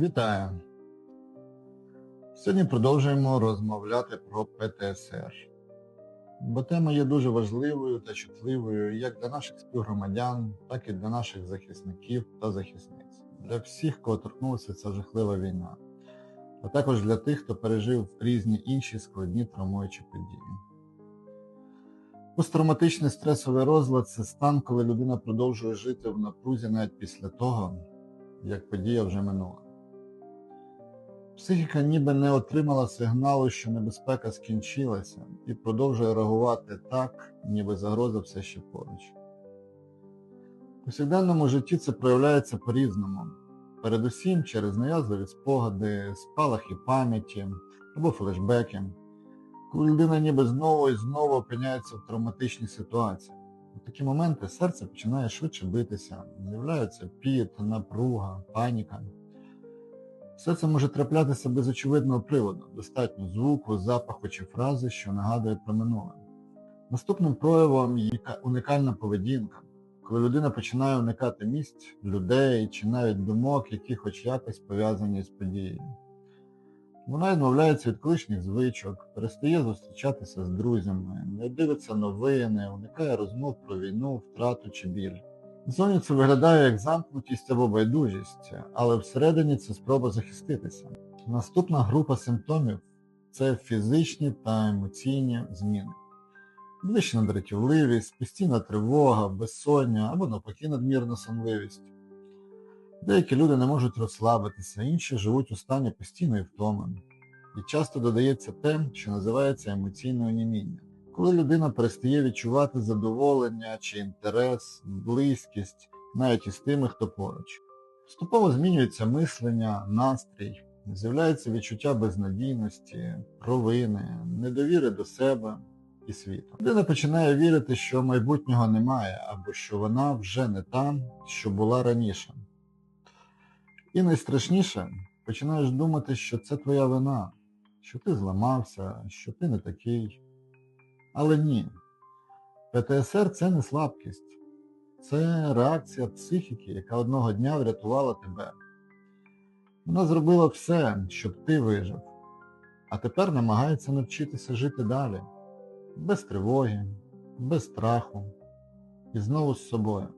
Вітаю! Сьогодні продовжуємо розмовляти про ПТСР. Бо тема є дуже важливою та чутливою як для наших співгромадян, так і для наших захисників та захисниць, для всіх, кого торкнулася ця жахлива війна, а також для тих, хто пережив різні інші складні травмуючі події. Посттравматичний стресовий розлад це стан, коли людина продовжує жити в напрузі навіть після того, як подія вже минула. Психіка ніби не отримала сигналу, що небезпека скінчилася, і продовжує реагувати так, ніби загроза все ще поруч. У повсякденному житті це проявляється по-різному, передусім через нав'язливі спогади, спалахи пам'яті або флешбеки, коли людина ніби знову і знову опиняється в травматичній ситуації. У такі моменти серце починає швидше битися, з'являється піт, напруга, паніка. Все це може траплятися без очевидного приводу, достатньо звуку, запаху чи фрази, що нагадує про минуле. Наступним проявом є унікальна поведінка, коли людина починає уникати місць, людей чи навіть думок, які хоч якось пов'язані з подією. Вона відмовляється від колишніх звичок, перестає зустрічатися з друзями, не дивиться новини, уникає розмов про війну, втрату чи біль. Зовні це виглядає як замкнутість або байдужість, але всередині це спроба захиститися. Наступна група симптомів це фізичні та емоційні зміни. Підвищена дратівливість, постійна тривога, безсоння або навпаки надмірна сонливість. Деякі люди не можуть розслабитися, інші живуть у стані постійної втоми. І часто додається те, що називається емоційне оніміння коли людина перестає відчувати задоволення чи інтерес, близькість, навіть із тими, хто поруч. Поступово змінюється мислення, настрій, з'являється відчуття безнадійності, провини, недовіри до себе і світу. Людина починає вірити, що майбутнього немає, або що вона вже не та, що була раніше. І найстрашніше, починаєш думати, що це твоя вина, що ти зламався, що ти не такий. Але ні. ПТСР це не слабкість. Це реакція психіки, яка одного дня врятувала тебе. Вона зробила все, щоб ти вижив, а тепер намагається навчитися жити далі, без тривоги, без страху і знову з собою.